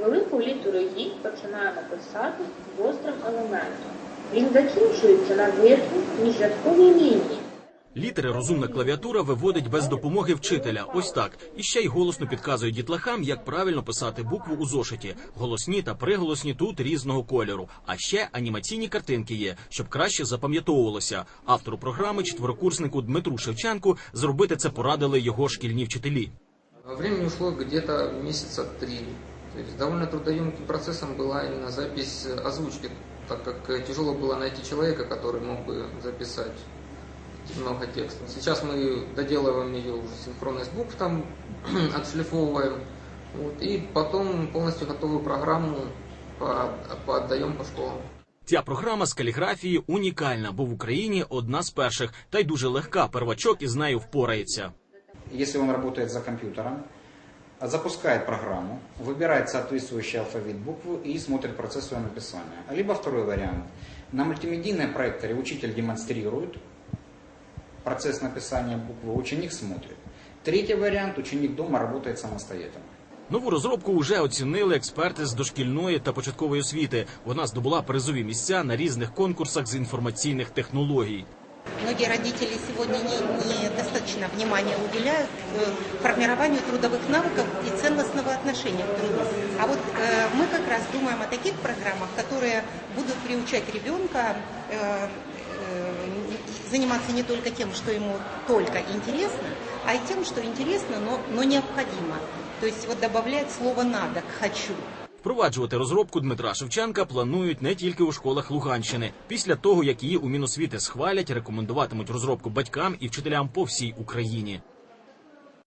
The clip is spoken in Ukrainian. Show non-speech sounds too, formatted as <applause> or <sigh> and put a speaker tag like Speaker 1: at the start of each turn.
Speaker 1: Велику літеру «І» починаємо писати гострим елементом. Він закінчується на верхній міжрядковій лінії.
Speaker 2: Літери розумна клавіатура виводить без допомоги вчителя. Ось так. І ще й голосно підказує дітлахам, як правильно писати букву у зошиті. Голосні та приголосні тут різного кольору. А ще анімаційні картинки є, щоб краще запам'ятовувалося. Автору програми, четверокурснику Дмитру Шевченку, зробити це порадили його шкільні вчителі.
Speaker 3: Времени ушло где-то месяца три. То есть довольно трудоемким процессом была именно запись э, озвучки, так как э, тяжело было найти человека, который мог бы записать много текста. Сейчас мы доделываем ее уже синхронность букв, там <clears throat> отшлифовываем, вот, и потом полностью готовую программу по- поотдаем по школам.
Speaker 2: Ця програма з каліграфії унікальна, бо в Україні одна з перших, та й дуже легка. Первачок із нею впорається.
Speaker 4: если он работает за компьютером, запускает программу, выбирает соответствующий алфавит букву и смотрит процесс ее написания. Либо второй вариант. На мультимедийном проекторе учитель демонстрирует процесс написания буквы, ученик смотрит. Третий вариант. Ученик дома работает самостоятельно.
Speaker 2: Нову розробку вже оцінили експерти з дошкільної та початкової освіти. Вона здобула призові місця на різних конкурсах з інформаційних технологій.
Speaker 5: Многие родители сегодня не- недостаточно внимания уделяют э, формированию трудовых навыков и ценностного отношения к труду. А вот э, мы как раз думаем о таких программах, которые будут приучать ребенка э, заниматься не только тем, что ему только интересно, а и тем, что интересно, но, но необходимо. То есть вот добавлять слово «надо» к «хочу».
Speaker 2: Впроваджувати розробку Дмитра Шевченка планують не тільки у школах Луганщини. Після того, як її у Міносвіти схвалять, рекомендуватимуть розробку батькам і вчителям по всій Україні.